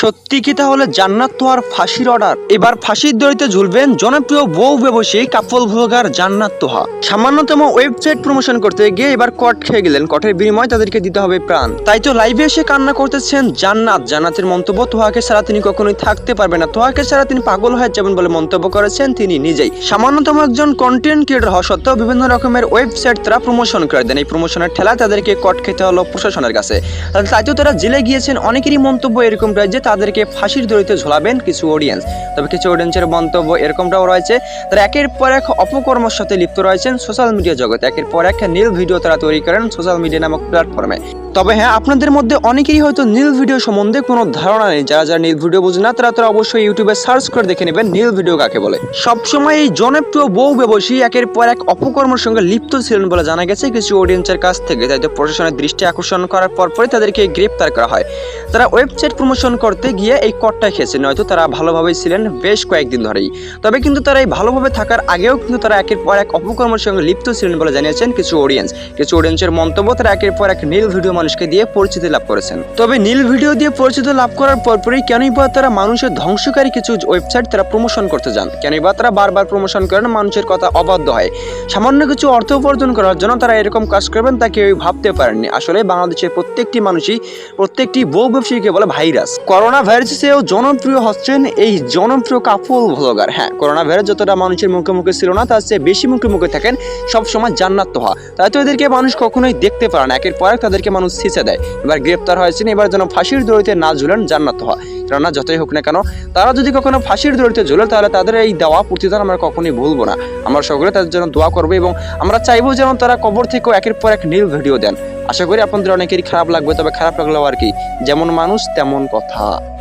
সত্যি কি তাহলে জান্নাত তোহার ফাঁসির অর্ডার এবার ফাঁসির দড়িতে ঝুলবেন জনপ্রিয় বউ ব্যবসায়ী কাপল ভ্লগার জান্নাত তোহা। সামান্যতম ওয়েবসাইট প্রমোশন করতে গিয়ে এবার কট খেয়ে গেলেন। কটের বিনিময়ে তাদেরকে দিতে হবে প্রাণ। তাই তো লাইভে এসে কান্না করতেছেন জান্নাত। জান্নাতের মন্তব্য তোহাকে ছাড়া তিনি কখনোই থাকতে পারবে না। তোহাকে ছাড়া তিনি পাগল হয়ে যাবেন বলে মন্তব্য করেছেন তিনি নিজেই। সামান্যতম একজন কন্টেন্ট ক্রিয়েটর হওয়া সত্ত্বেও বিভিন্ন রকমের ওয়েবসাইট তারা প্রমোশন করে দেন। এই প্রমোশনের ঠেলায় তাদেরকে কট খেতে হলো প্রশাসনের কাছে। তাই তো তারা জেলে গিয়েছেন। অনেকেরই মন্তব্য এরকম রয়েছে যে তাদেরকে ফাঁসির দড়িতে ঝোলাবেন কিছু অডিয়েন্স তবে কিছু অডিয়েন্সের মন্তব্য এরকমটাও রয়েছে। তারা একের পর এক অপকর্মের সাথে লিপ্ত রয়েছেন সোশ্যাল মিডিয়া জগতে। একের পর এক নীল ভিডিও তারা তৈরি করেন সোশ্যাল মিডিয়া নামক প্ল্যাটফর্মে তবে হ্যাঁ আপনাদের মধ্যে অনেকেরই হয়তো নীল ভিডিও সম্বন্ধে কোনো ধারণা নেই। যারা যারা নীল ভিডিও বুঝে না, তারা তারা অবশ্যই ইউটিউবে সার্চ করে দেখে নেবেন নীল ভিডিও কাকে বলে। সবসময় এই জনপ্রিয় বউ ব্যবসায়ী একের পর এক অপকর্মের সঙ্গে লিপ্ত ছিলেন বলে জানা গেছে কিছু অডিয়েন্সের কাছ থেকে। তাই তো প্রশাসনের দৃষ্টি আকর্ষণ করার পরপরই তাদেরকে গ্রেপ্তার করা হয়। তারা ওয়েবসাইট প্রমোশন করতে গিয়ে এই কটটা খেয়েছে। হয়তো তারা ভালোভাবেই ছিলেন বেশ কয়েকদিন ধরেই। তবে কিন্তু তারা এই ভালোভাবে থাকার আগেও কিন্তু তারা একের পর এক অপকর্মের সঙ্গে লিপ্ত ছিলেন বলে জানিয়েছেন কিছু অডিয়েন্স কিছু অডিয়েন্সের মন্তব্য তারা একের পর এক নীল ভিডিও মানুষকে দিয়ে পরিচিতি লাভ করেছেন। তবে নীল ভিডিও দিয়ে পরিচিতি লাভ করার পরপরই কেনই বা তারা মানুষের ধ্বংসকারী কিছু ওয়েবসাইট তারা প্রমোশন করতে যান? কেনই বা তারা বারবার প্রমোশন করেন, মানুষের কথা অবাধ্য হয়। সামান্য কিছু অর্থ উপার্জন করার জন্য তারা এরকম কাজ করবেন তা কেউ ভাবতে পারেননি। আসলে বাংলাদেশের প্রত্যেকটি মানুষই প্রত্যেকটি বউ ব্যবসায়ীকে বলে ভাইরাস। করোনা ভাইরাসেও জনপ্রিয় হচ্ছেন এই জনপ্রিয় কাপল ভ্লগার হ্যাঁ করোনা ভাইরাস যতটা মানুষের মুখে মুখে ছিল না, তার চেয়ে বেশি মুখে মুখে থাকেন সবসময় জান্নাত তোহা। তাই তো এদেরকে মানুষ কখনোই দেখতে পারে না। একের পর এক তাদেরকে মানুষ ছিঁচে দেয়। এবার গ্রেপ্তার হয়েছেন, এবার যেন ফাঁসির দড়িতে না ঝুলেন জান্নাত তোহা। কেননা যতই হোক না কেন, তারা যদি কখনো ফাঁসির দড়িতে ঝুলে, তাহলে তাদের এই দেওয়া প্রতিদান আমরা কখনোই ভুলবো না। আমরা সকলে তাদের জন্য দোয়া করব এবং আমরা চাইব যেন তারা কবর থেকেও একের পর এক নীল ভিডিও দেন। আশা করি আপনাদের অনেকেরই খারাপ লাগবে, তবে খারাপ লাগলেও আর কি। যেমন মানুষ, তেমন কথা।